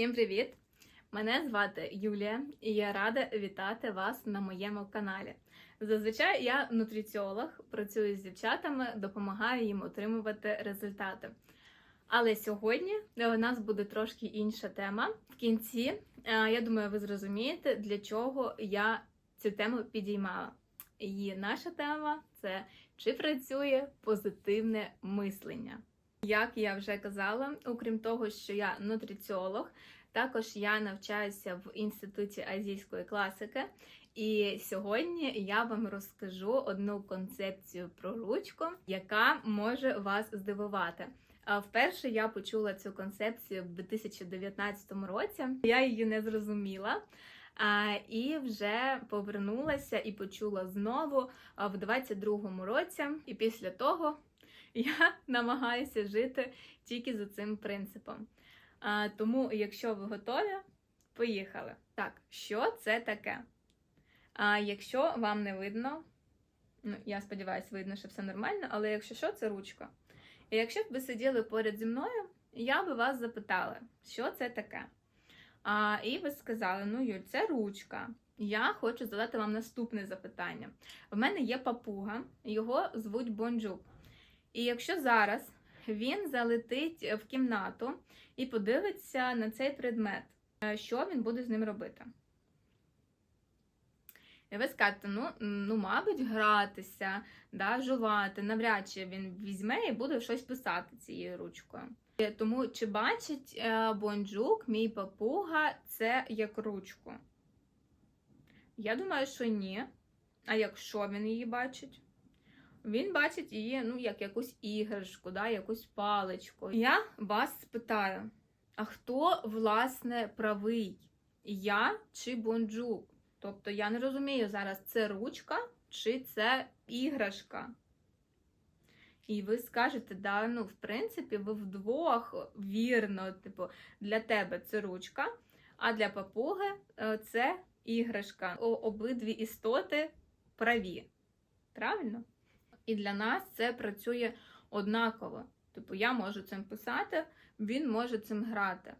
Всім привіт! Мене звати Юлія, і я рада вітати вас на моєму каналі. Зазвичай я нутриціолог, працюю з дівчатами, допомагаю їм отримувати результати. Але сьогодні у нас буде трошки інша тема. В кінці, е, я думаю, ви зрозумієте, для чого я цю тему підіймала. І наша тема це чи працює позитивне мислення. Як я вже казала, окрім того, що я нутриціолог, також я навчаюся в інституті азійської класики. І сьогодні я вам розкажу одну концепцію про ручку, яка може вас здивувати. А Вперше я почула цю концепцію в 2019 році. Я її не зрозуміла. А, і вже повернулася і почула знову в 22-му році. І після того я намагаюся жити тільки за цим принципом. А, тому, якщо ви готові, поїхали. Так, що це таке? А якщо вам не видно, ну я сподіваюся, видно, що все нормально, але якщо що, це ручка. І якщо б ви сиділи поряд зі мною, я би вас запитала, що це таке. А, І ви сказали, ну Юль, це ручка. Я хочу задати вам наступне запитання. В мене є папуга, його звуть Бонджук. І якщо зараз він залетить в кімнату і подивиться на цей предмет, е, що він буде з ним робити? І ви скажете, ну, ну мабуть, гратися, да, жувати, навряд чи він візьме і буде щось писати цією ручкою. Е, Тому чи бачить е, Бонджук, мій папуга, це як ручку? Я думаю, що ні. А якщо він її бачить? Він бачить її ну, як якусь іграшку, да, якусь паличку. Я вас спитаю: а хто, власне, правий? Я чи Бонджук? Тобто я не розумію зараз, це ручка чи це іграшка. І ви скажете, да, ну, в принципі, ви вдвох вірно, типу, для тебе це ручка, а для папуги е, це іграшка. Обидві істоти праві. Правильно? І для нас це працює однаково. Типу, я можу цим писати, він може цим грати.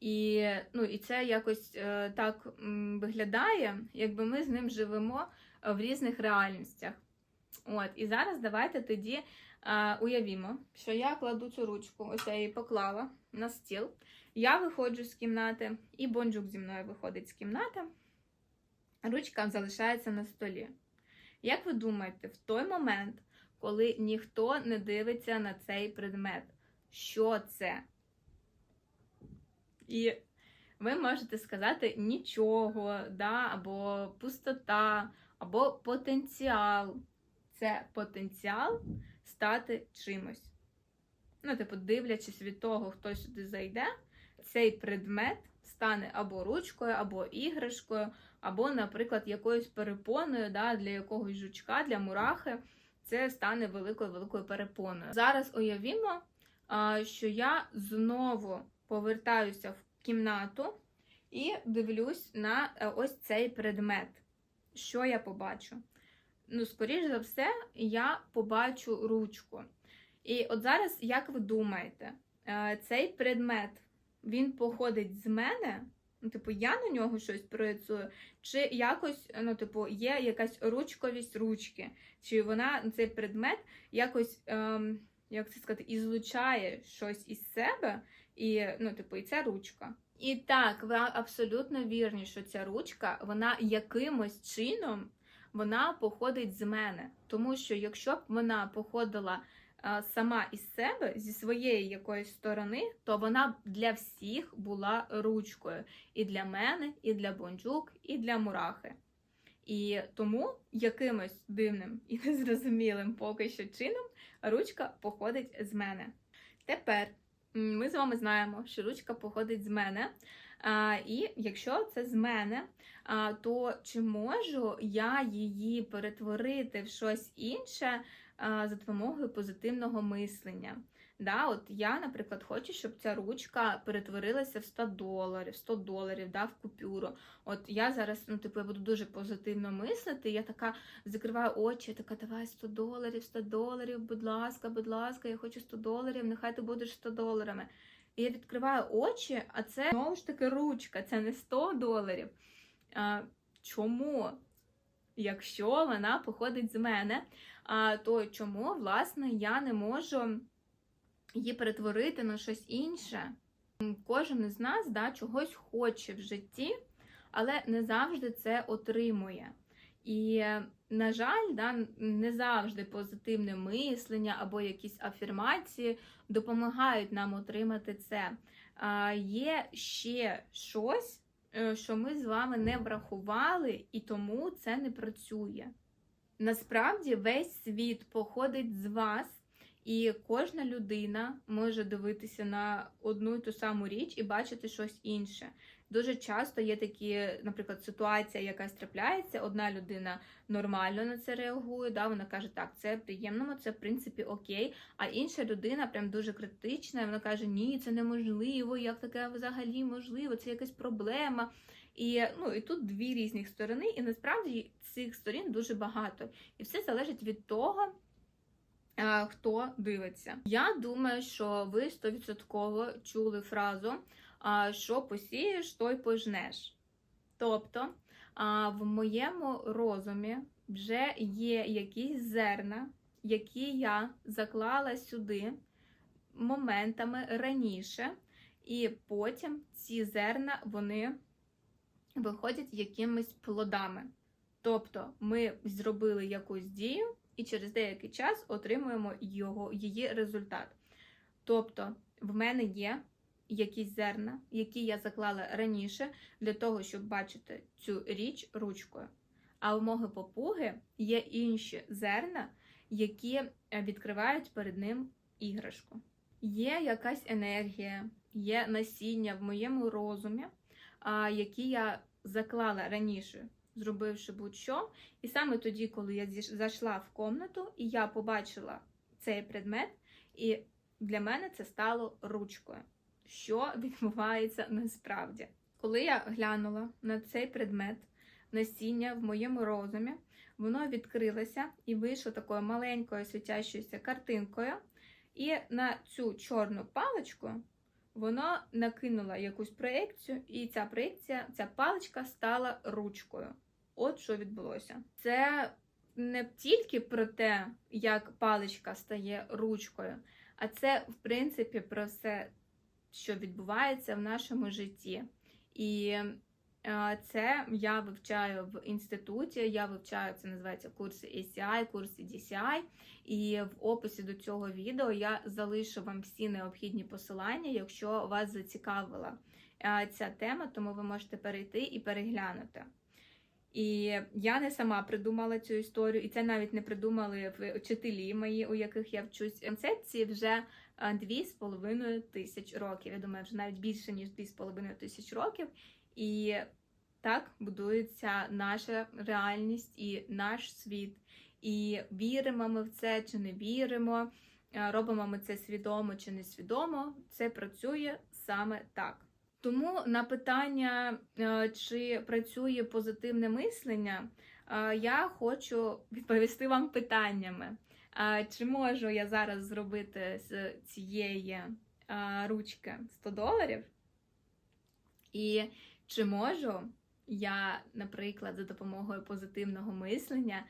І ну, і це якось е, так м, виглядає, якби ми з ним живемо е, в різних реальностях. От, І зараз давайте тоді е, уявімо, що я кладу цю ручку, ось я її поклала на стіл. Я виходжу з кімнати, і бонджук зі мною виходить з кімнати. Ручка залишається на столі. Як ви думаєте, в той момент, коли ніхто не дивиться на цей предмет, що це? І ви можете сказати нічого, да, або пустота, або потенціал. Це потенціал стати чимось. Ну, типу, дивлячись від того, хто сюди зайде, цей предмет стане або ручкою, або іграшкою, або, наприклад, якоюсь перепоною да, для якогось жучка, для мурахи. Це стане великою-великою перепоною. Зараз уявімо, що я знову повертаюся в кімнату і дивлюсь на е, ось цей предмет. Що я побачу? Ну, скоріш за все, я побачу ручку. І от зараз, як ви думаєте, е, цей предмет він походить з мене? Ну, типу, я на нього щось проєцую, чи якось, ну, типу, є якась ручковість ручки, чи вона цей предмет якось, ем, як це сказати, ізлучає щось із себе, і, ну, типу, і це ручка. І так, ви абсолютно вірні, що ця ручка, вона якимось чином вона походить з мене. Тому що якщо б вона походила сама із себе, зі своєї якоїсь сторони, то вона для всіх була ручкою. І для мене, і для бонджук, і для мурахи. І тому якимось дивним і незрозумілим поки що чином ручка походить з мене. Тепер ми з вами знаємо, що ручка походить з мене. А, І якщо це з мене, а, то чи можу я її перетворити в щось інше за допомогою позитивного мислення? Да, от Я, наприклад, хочу, щоб ця ручка перетворилася в 100 доларів, 100 доларів да, в купюру. От я зараз, ну, типу, я буду дуже позитивно мислити. Я така закриваю очі, така, давай 100 доларів, 100 доларів, будь ласка, будь ласка, я хочу 100 доларів, нехай ти будеш 100 доларами. І я відкриваю очі, а це знову ж таки ручка, це не 100 доларів. А, чому? Якщо вона походить з мене, то чому, власне, я не можу її перетворити на щось інше? Кожен із нас да, чогось хоче в житті, але не завжди це отримує. І, на жаль, да, не завжди позитивне мислення або якісь афірмації допомагають нам отримати це. Є ще щось, що ми з вами не врахували, і тому це не працює. Насправді весь світ походить з вас. І кожна людина може дивитися на одну і ту саму річ і бачити щось інше. Дуже часто є такі, наприклад, ситуація, якась трапляється, одна людина нормально на це реагує, да, вона каже, так, це приємно, це в принципі окей. А інша людина прям дуже критична, вона каже, ні, це неможливо, як таке взагалі можливо, це якась проблема. І ну і тут дві різні сторони, і насправді цих сторін дуже багато. І все залежить від того. Хто дивиться. Я думаю, що ви 100% чули фразу, що посієш, то й пожнеш. Тобто, в моєму розумі вже є якісь зерна, які я заклала сюди моментами раніше, і потім ці зерна вони виходять якимись плодами. Тобто, ми зробили якусь дію і через деякий час отримуємо його, її результат. Тобто, в мене є якісь зерна, які я заклала раніше, для того, щоб бачити цю річ ручкою. А у мого попуги є інші зерна, які е, відкривають перед ним іграшку. Є якась енергія, є насіння в моєму розумі, які я заклала раніше зробивши будь-що. І саме тоді, коли я зайшла в комнату, і я побачила цей предмет, і для мене це стало ручкою. Що відбувається насправді? Коли я глянула на цей предмет, насіння в моєму розумі, воно відкрилося і вийшло такою маленькою світящоюся картинкою. І на цю чорну паличку воно накинуло якусь проекцію, і ця проекція, ця паличка стала ручкою. От що відбулося. Це не тільки про те, як паличка стає ручкою, а це, в принципі, про все, що відбувається в нашому житті. І це я вивчаю в інституті, я вивчаю це називається курси ACI, курси DCI. І в описі до цього відео я залишу вам всі необхідні посилання, якщо вас зацікавила ця тема, тому ви можете перейти і переглянути. І я не сама придумала цю історію, і це навіть не придумали вчителі мої, у яких я вчусь. Концепції вже дві з половиною тисяч років. Я думаю, вже навіть більше ніж дві з половиною тисяч років. І так будується наша реальність і наш світ. І віримо ми в це чи не віримо, робимо ми це свідомо чи несвідомо. Це працює саме так. Тому на питання, е, чи працює позитивне мислення, е, я хочу відповісти вам питаннями. Чи можу я зараз зробити з цієї е, ручки 100 доларів? І чи можу я, наприклад, за допомогою позитивного мислення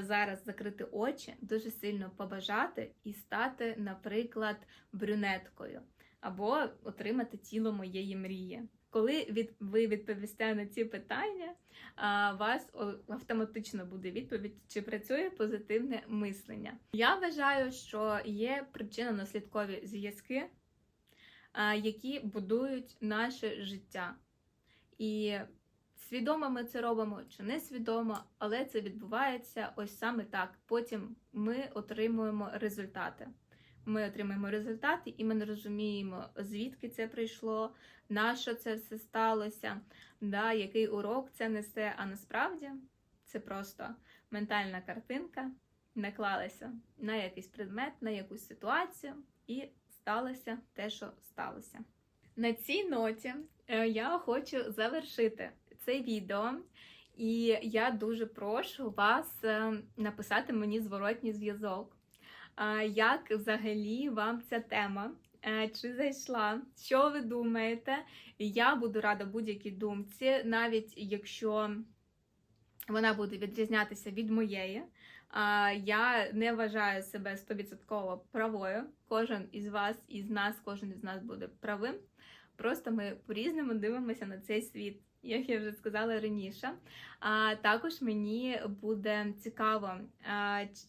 зараз закрити очі, дуже сильно побажати і стати, наприклад, брюнеткою? або отримати тіло моєї мрії. Коли від, ви відповісте на ці питання, а, вас автоматично буде відповідь, чи працює позитивне мислення. Я вважаю, що є причинно-наслідкові зв'язки, які будують наше життя. І свідомо ми це робимо чи не свідомо, але це відбувається ось саме так. Потім ми отримуємо результати ми отримаємо результати, і ми не розуміємо, звідки це прийшло, на що це все сталося, да, який урок це несе. А насправді це просто ментальна картинка, наклалася на якийсь предмет, на якусь ситуацію, і сталося те, що сталося. На цій ноті е, я хочу завершити це відео. І я дуже прошу вас е, написати мені зворотній зв'язок як взагалі вам ця тема. е, чи зайшла, що ви думаєте. Я буду рада будь-якій думці, навіть якщо вона буде відрізнятися від моєї. Я не вважаю себе 100% правою. Кожен із вас, із нас, кожен із нас буде правим. Просто ми по-різному дивимося на цей світ, як я вже сказала раніше. А також мені буде цікаво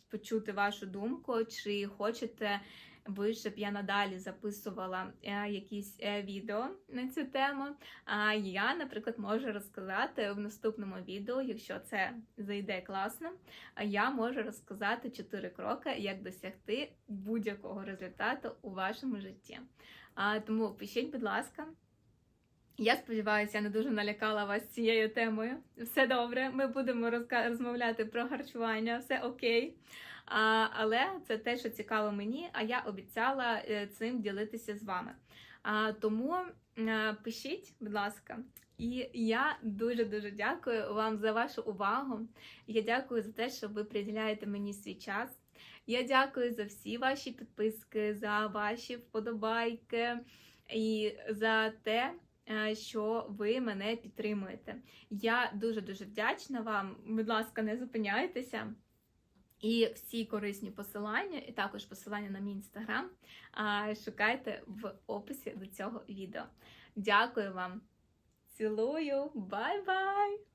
почути вашу думку, чи хочете ви, щоб я надалі записувала е, якісь е, відео на цю тему. А я, наприклад, можу розказати в наступному відео, якщо це зайде класно. Я можу розказати чотири кроки, як досягти будь-якого результату у вашому житті. Тому пишіть, будь ласка. Я сподіваюся, я не дуже налякала вас цією темою. Все добре, ми будемо розмовляти про харчування, все окей. А, але це те, що цікаво мені, а я обіцяла е, цим ділитися з вами. А, тому е, пишіть, будь ласка. І я дуже дуже дякую вам за вашу увагу. Я дякую за те, що ви приділяєте мені свій час. Я дякую за всі ваші підписки, за ваші вподобайки і за те, що ви мене підтримуєте. Я дуже дуже вдячна вам. Будь ласка, не зупиняйтеся. І всі корисні посилання, і також посилання на мій інстаграм, шукайте в описі до цього відео. Дякую вам! Цілую, бай-бай!